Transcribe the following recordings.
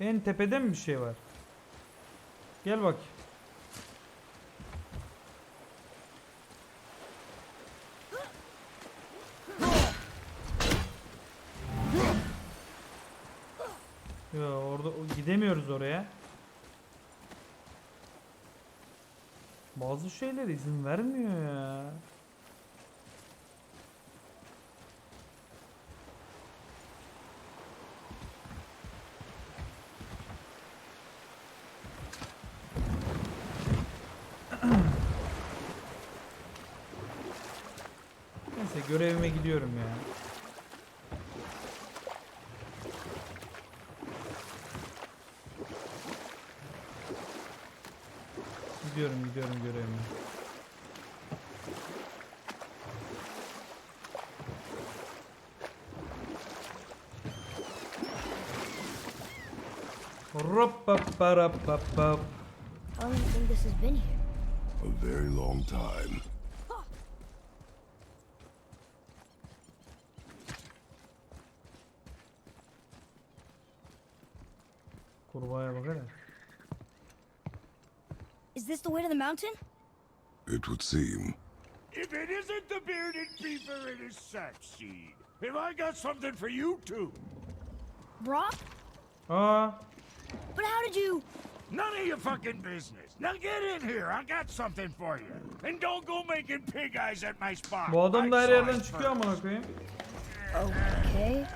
En tepede mi bir şey var? Gel bak. Ya orada gidemiyoruz oraya. Bazı şeyler izin vermiyor ya. Neyse görevime gidiyorum ya. Gidiyorum gidiyorum görevime. How long do you think this has been here? A very long time. This the way to the mountain? It would seem. If it isn't the bearded beaver, it is Sackseed. Have I got something for you too? Brock? Aa, But how did you... None of your fucking business. Now get in here. I got something for you. And don't go making pig eyes at my spot. bu adam da I her saw yerden it çıkıyor first. amına koyayım. Okay.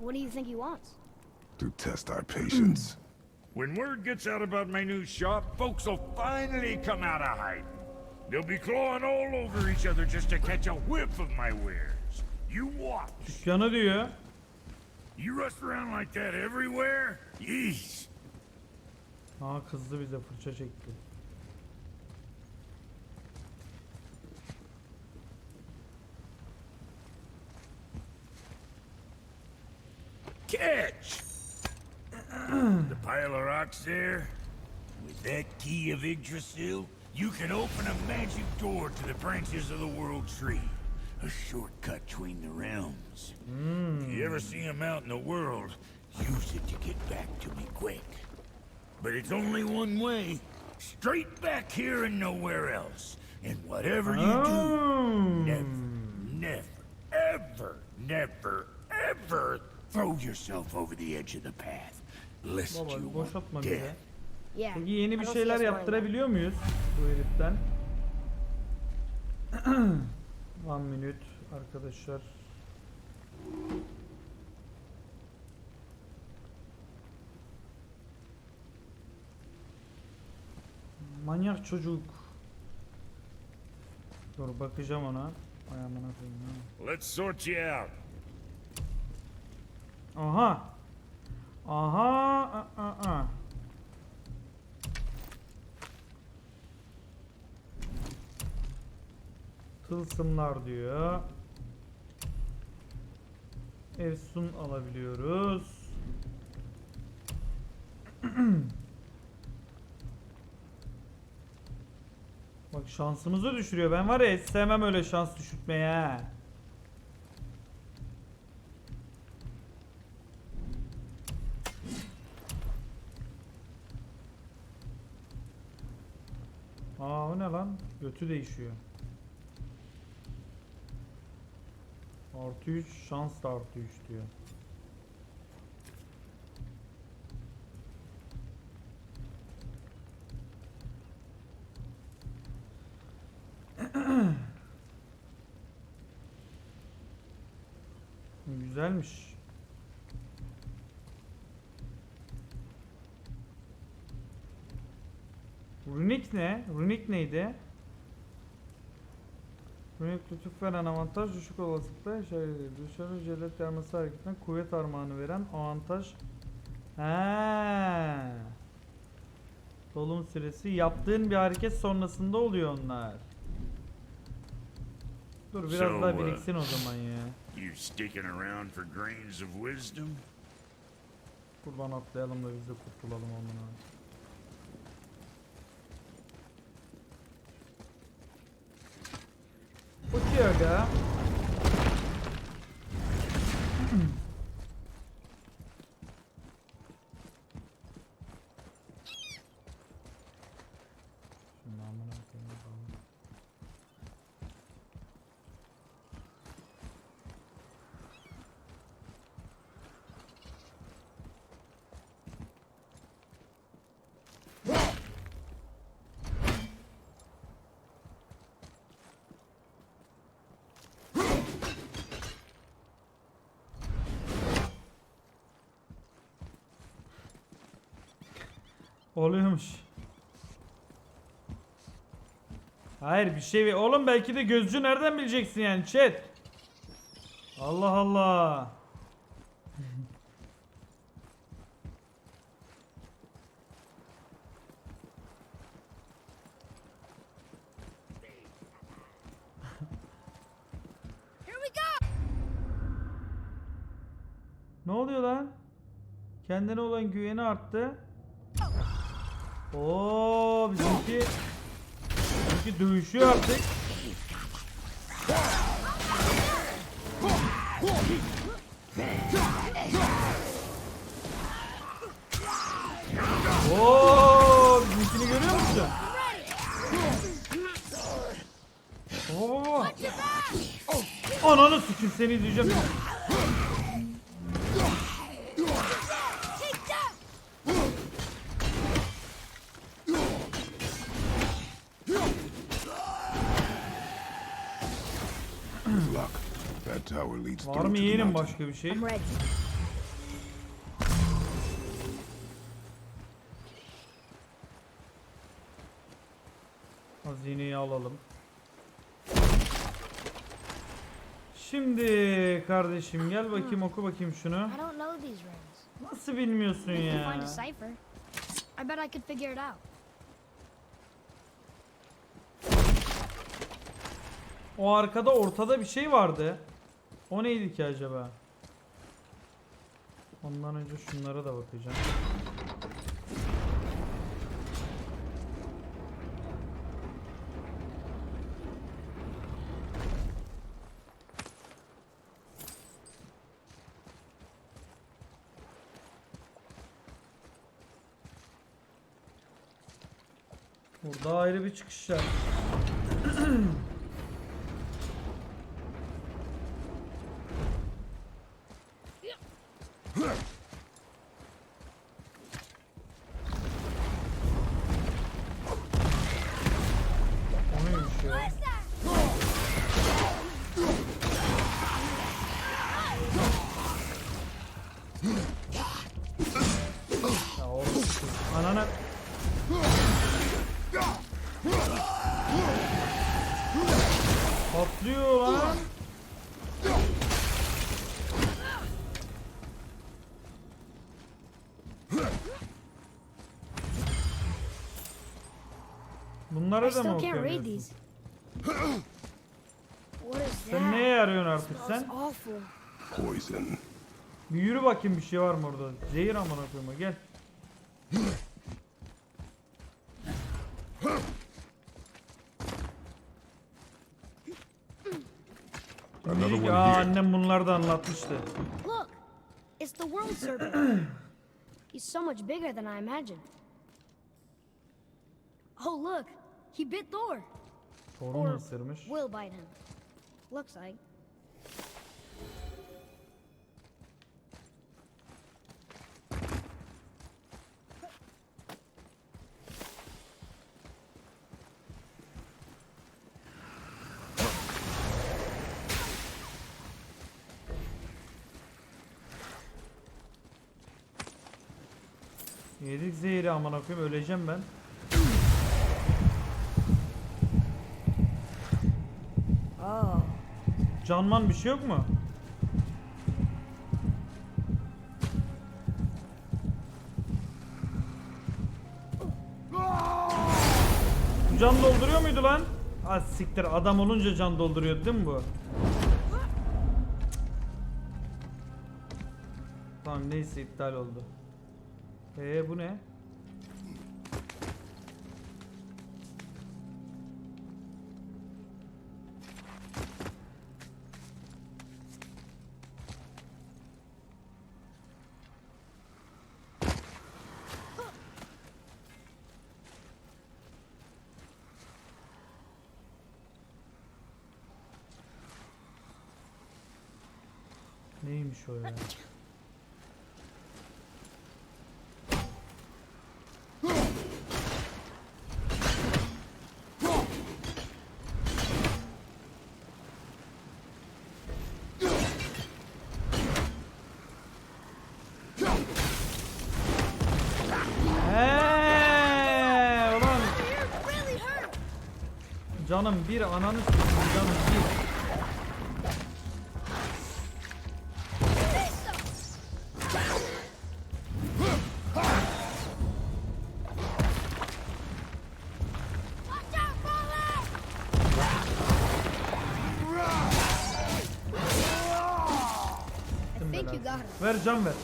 What do you think he wants? To test our patience. Hmm. When word gets out about my new shop, folks will finally come out of hiding. They'll be clawing all over each other just to catch a whiff of my wares. You watch. Dükkanı diyor. You rush around like that everywhere? Yeesh. Aa kızdı bize fırça çekti. Catch! The pile of rocks there? With that key of Yggdrasil, you can open a magic door to the branches of the World Tree. A shortcut between the realms. If you ever see him out in the world, use it to get back to me quick. But it's only one way. Straight back here and nowhere else. And whatever you do, Hmm. Never, never, ever, never, ever throw yourself over the edge of the path. Lest Baba you boşaltma bize. Yeah. Peki yeni bir şeyler yaptırabiliyor muyuz bu heriften? One minute arkadaşlar. Manyak çocuk. Dur bakacağım ona. Ay amına koyayım ya. Let's sort you out. Aha. Aha. A, a, a. Tılsımlar diyor. Efsun alabiliyoruz. Bak şansımızı düşürüyor. Ben var ya sevmem öyle şans düşürtmeyi ha. Aa o ne lan? Götü değişiyor. Artı 3 şans da artı 3 diyor. Güzelmiş. Runik ne? Runik neydi? Runik lütuf veren avantaj düşük olasılıkla işaret edilir. Dışarı celet yarması hareketine kuvvet armağanı veren avantaj. He. Dolum süresi yaptığın bir hareket sonrasında oluyor onlar. Dur biraz So, daha uh, biriksin o zaman ya. You sticking around for grains of wisdom? Buradan atlayalım da biz de kurtulalım ondan. Uçuyor aga. Oluyormuş. Hayır bir şey oğlum belki de gözcü nereden bileceksin yani chat. Allah Allah. Ne oluyor lan? Kendine olan güveni arttı. Oo bizimki bizimki dövüşüyor artık. Oo bizimkini görüyor musun? Oo. Ananı sikim seni izleyeceğim. Var mı to the yeğenim başka bir şey? I'm ready. Hazineyi alalım. Şimdi kardeşim gel bakayım oku bakayım şunu. Nasıl bilmiyorsun ya? I bet I could figure it out. O arkada ortada bir şey vardı. O neydi ki acaba? Ondan önce şunlara da bakacağım. Burada ayrı bir çıkış var. Bunlara da mı still can't okuyorsun? read these. What is Sen that? neye yarıyorsun artık sen? awful. Poison. Bir yürü bakayım bir şey var mı orada? Zehir amına koyma gel. Another Aa, annem bunları da anlatmıştı. Look, it's the world serpent. He's so much bigger than I imagined. Oh, look, he bit Thor. Or ısırmış. will bite him. Looks like. Yedik zehri amına koyayım öleceğim ben. Canman bir şey yok mu? Can dolduruyor muydu lan? Az siktir adam olunca can dolduruyor değil mi bu? Tamam neyse iptal oldu. Ee bu ne? Neymiş o ya? Canım bir ananı canım bir. Ver can ver.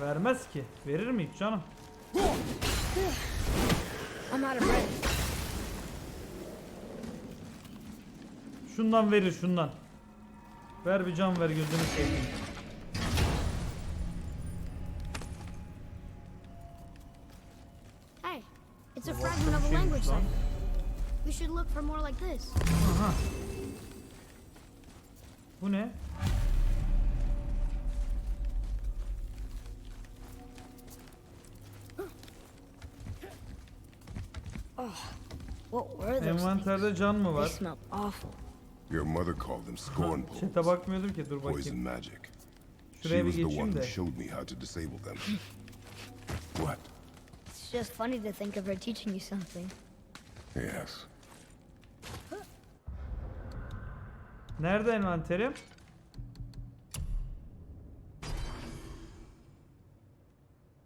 Vermez ki. Verir mi hiç canım? Şundan verir şundan. Ver bir can ver gözünü seveyim. Hey, it's a fragment of a language lan. cipher. We should look for more like this. Aha. Bu ne? Envanterde can mı var? Your mother called them scorn Çete poles. bakmıyordum ki dur Poison bakayım. magic. Şuraya She bir was the one geçeyim who de. showed me how to disable them. What? It's just funny to think of her teaching you something. Yes. Nerede envanterim?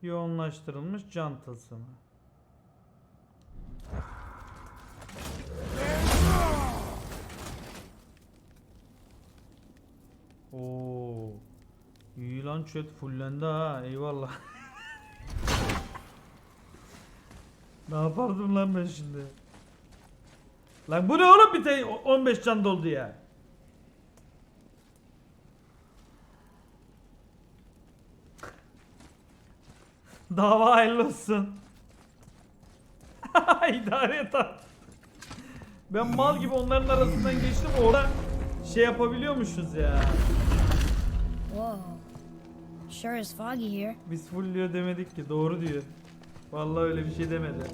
Yoğunlaştırılmış can tılsımı. Oo. İyi lan chat fullendi ha eyvallah. ne yapardım lan ben şimdi? Lan bu ne oğlum bir tek 15 can doldu ya. Dava hayırlı olsun. İdare et. Ben mal gibi onların arasından geçtim orada şey yapabiliyormuşuz ya. Whoa. Sure is foggy here. Biz full demedik ki doğru diyor. Vallahi öyle bir şey demedi.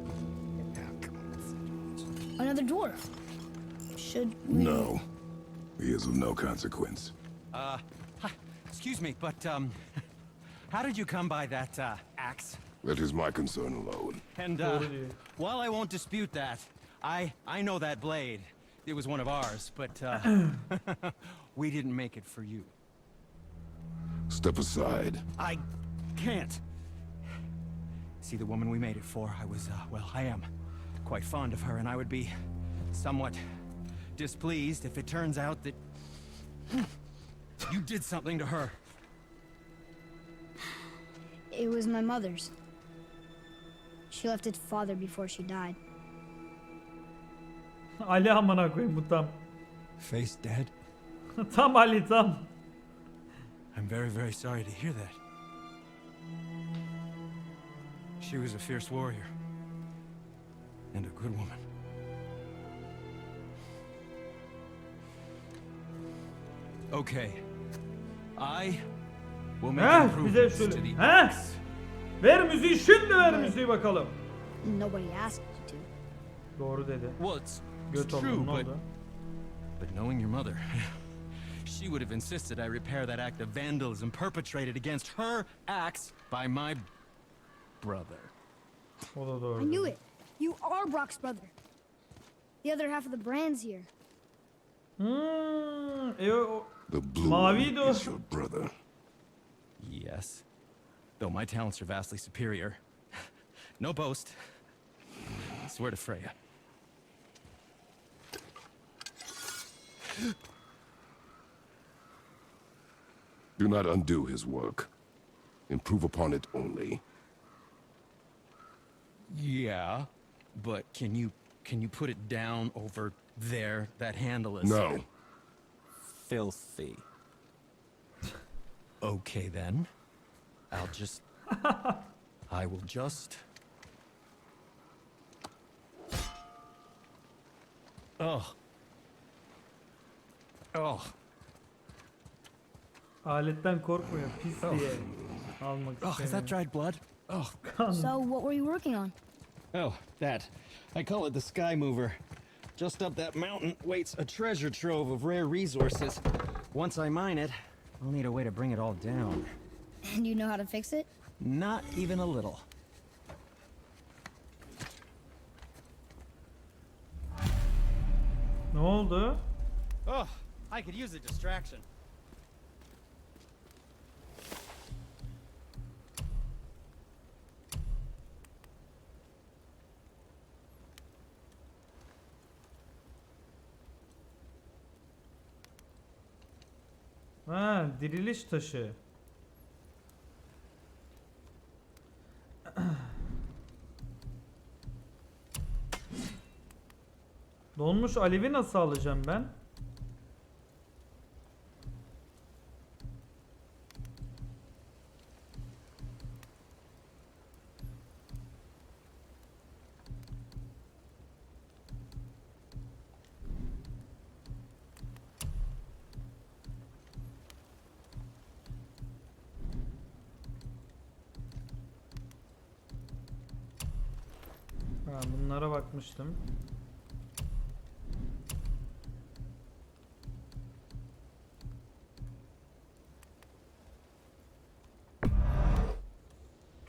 Another dwarf. Should we... No. He is of no consequence. Uh, excuse me, but, um, how did you come by that, uh, axe? That is my concern alone. And, uh, while I won't dispute that, I, I know that blade. It was one of ours, but, uh, we didn't make it for you. Step aside. I can't. See, the woman we made it for, I was, uh, well, I am quite fond of her, and I would be somewhat displeased if it turns out that you did something to her. It was my mother's. She left its father before she died. Ali amına koyayım bu tam. Face dead? tam Ali tam. I'm very, very sorry to hear that. She was a fierce warrior. And a good woman. Okay. I will make Heh, bize improvements to şöyle. the Heh. Ver müziği şimdi ver müziği bakalım. Nobody asked you to. Doğru dedi. Well, it's, it's Göt true, oldum ne but, oldu? but knowing your mother, she would have insisted I repair that act of vandalism perpetrated against her axe by my brother. O da doğru. I knew it. You are Brock's brother. The other half of the brand's here. Hmm, o, The blue Maviydi is your brother. Yes. Though my talents are vastly superior. No boast. I swear to Freya. Do not undo his work. Improve upon it only. Yeah, but can you can you put it down over there? That handle is No. filthy. Okay then. I'll just I will just Oh. Oh. Aletten korkmuyor pis oh. diye. Almak Oh, is that istemiyor. dried blood? Oh, god. So, what were you working on? Oh, that. I call it the Sky Mover. Just up that mountain waits a treasure trove of rare resources. Once I mine it, I'll need a way to bring it all down. And you know how to fix it? Not even a little. Ne oldu? Oh, I could use a distraction. Ha, diriliş taşı. Donmuş alevi nasıl alacağım ben? Ha, bunlara bakmıştım.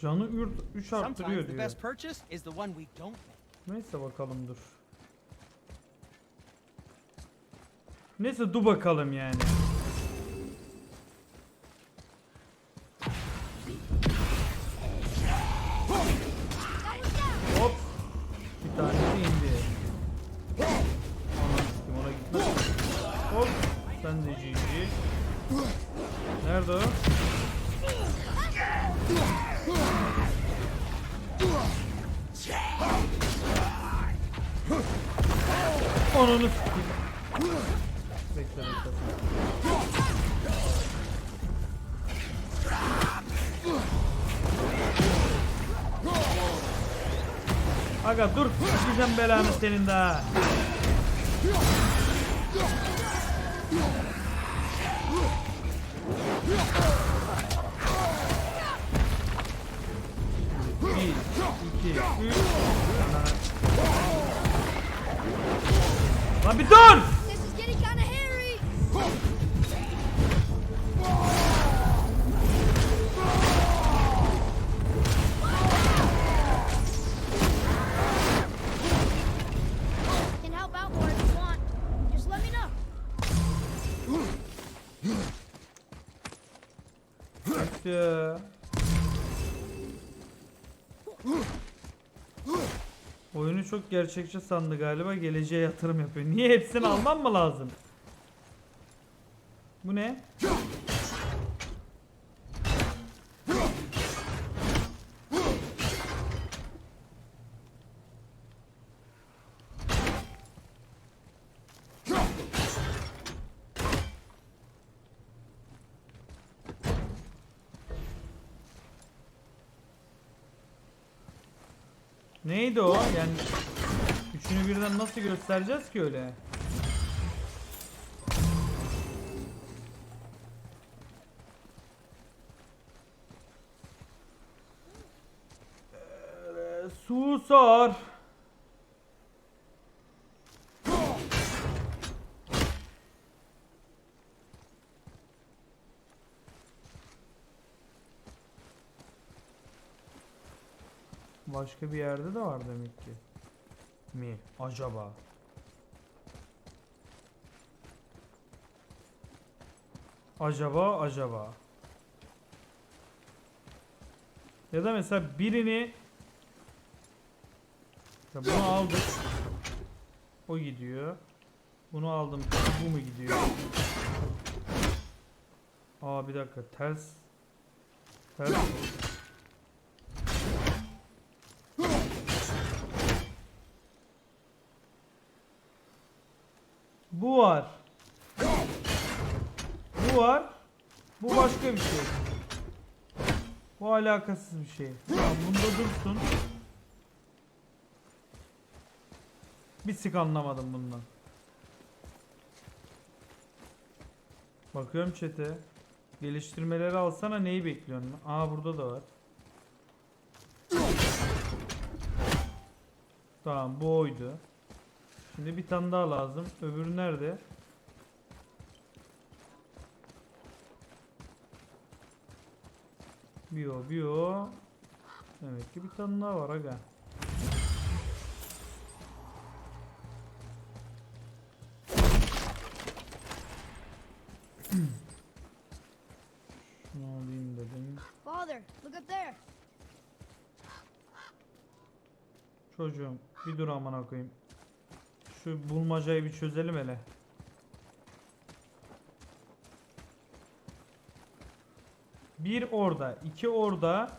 Canı 3 arttırıyor diyor. Neyse bakalım dur. Neyse dur bakalım yani. Onunu sikeyim. Bekle bekle. Aga dur sikeceğim belanı senin daha. Bir, iki, üç. Lan bir dur! This Oyunu çok gerçekçi sandı galiba geleceğe yatırım yapıyor. Niye hepsini almam mı lazım? Bu ne? Neydi o? Yani üçünü birden nasıl göstereceğiz ki öyle? Ee, Susar. Başka bir yerde de var demek ki. Mi? Acaba? Acaba acaba. Ya da mesela birini ya bunu aldık. O gidiyor. Bunu aldım. Bu mu gidiyor? Aa bir dakika ters. Ters. Bu var. Bu var. Bu başka bir şey. Bu alakasız bir şey. Tamam bunda dursun. Bir sik anlamadım bundan. Bakıyorum çete. Geliştirmeleri alsana neyi bekliyorsun? Aa burada da var. Tamam bu oydu. Şimdi bir tane daha lazım. Öbürü nerede? Bio bio. Demek ki bir tane daha var aga. Çocuğum bir dur aman koyayım. Şu bulmacayı bir çözelim hele. Bir orada, iki orada.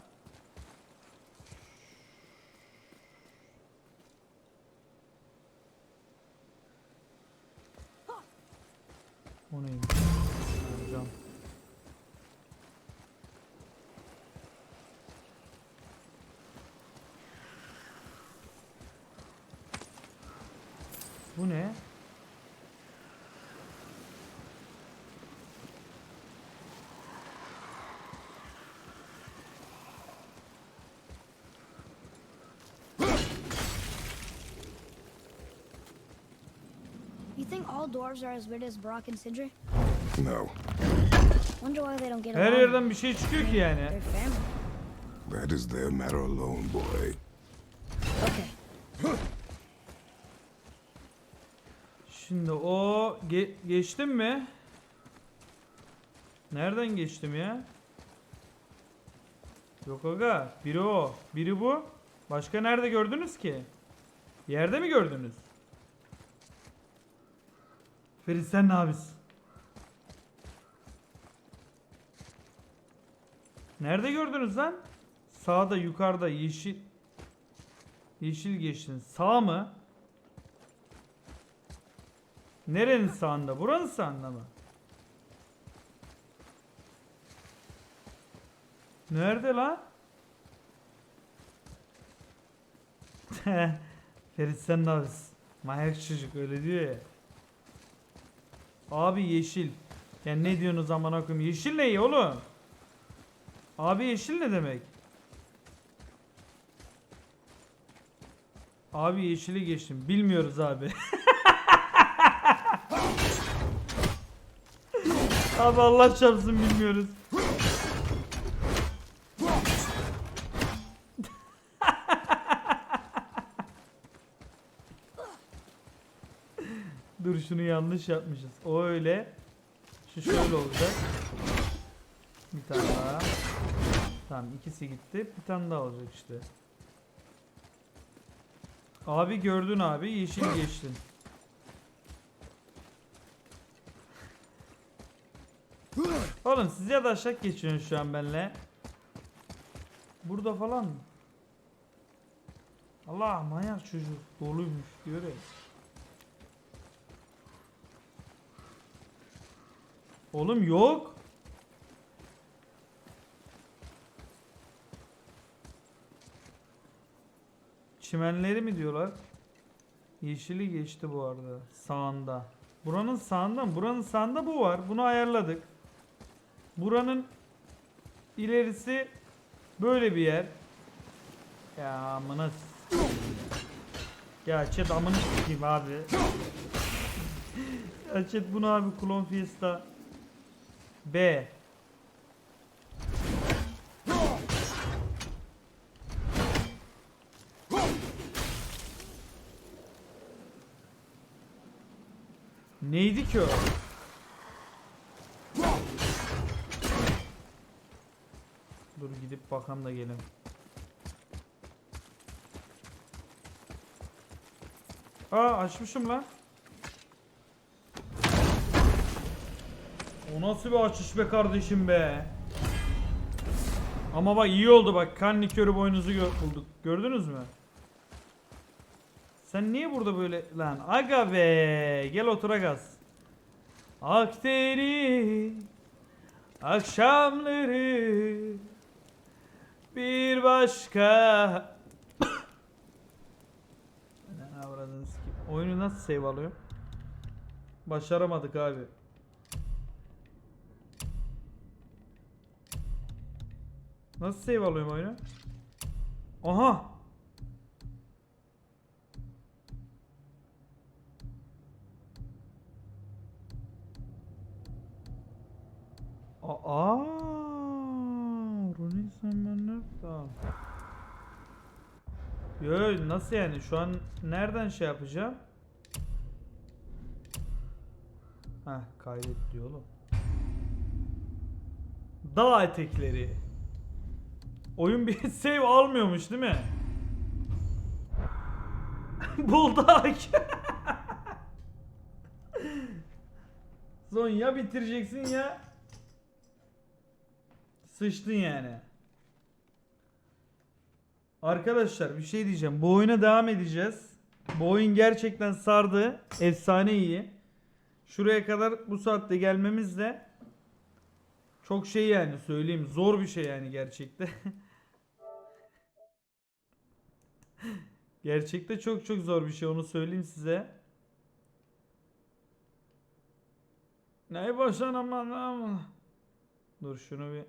O neymiş? Ha, cam. Bu ne? You think all dwarves are as weird as Brock and Sindri? No, Wonder why they don't get Her along. yerden bir şey çıkıyor ki yani. They're family. that is their matter alone, boy. Okay. Şimdi o ge- geçtim mi? Nereden geçtim ya? Yok aga, biri o, biri bu. Başka nerede gördünüz ki? Yerde mi gördünüz? Ferit sen ne abisin? Nerede gördünüz lan? Sağda, yukarıda, yeşil. Yeşil geçtin. Sağ mı? Nerenin sağında? Buranın sağında mı? Nerede lan? Ferit sen ne yapıyorsun? Manyak çocuk öyle diyor ya. Abi yeşil. Ya ne diyorsunuz amına koyayım? Yeşil ne oğlum? Abi yeşil ne demek? Abi yeşili geçtim. Bilmiyoruz abi. Abi Allah çarpsın bilmiyoruz. Dur şunu yanlış yapmışız. O öyle. Şu şöyle olacak. Bir tane daha. Tamam ikisi gitti. Bir tane daha olacak işte. Abi gördün abi yeşil geçtin. Oğlum siz ya da aşağı geçiyorsunuz şu an benimle. Burada falan mı? Allah manyak çocuk doluymuş diyor ya. Oğlum yok. Çimenleri mi diyorlar? Yeşili geçti bu arada. Sağında. Buranın sağında mı? Buranın sağında bu var. Bunu ayarladık. Buranın ilerisi böyle bir yer. Ya amına Ya chat s**eyim abi. ya chat bunu abi Klon Fiesta B Neydi ki o? Dur gidip bakalım da gelin. Aa açmışım lan. O nasıl bir açış be kardeşim be. Ama bak iyi oldu bak kan likörü boynuzu gö- bulduk. Gördünüz mü? Sen niye burada böyle lan? Aga be gel otur agaz. Akteri akşamları bir başka? Oyunu nasıl save alıyor? Başaramadık abi. Nasıl save alıyorum oyunu? Aha! Aa! Ronin Summoner tamam. Yo nasıl yani? Şu an nereden şey yapacağım? Heh kaydet diyor oğlum. Dağ etekleri. Oyun bir save almıyormuş değil mi? Buldak. Son ya bitireceksin ya sıçtın yani. Arkadaşlar bir şey diyeceğim. Bu oyuna devam edeceğiz. Bu oyun gerçekten sardı. Efsane iyi. Şuraya kadar bu saatte gelmemiz de çok şey yani söyleyeyim. Zor bir şey yani gerçekte. gerçekte çok çok zor bir şey onu söyleyeyim size. Neyi başan aman ama. Dur şunu bir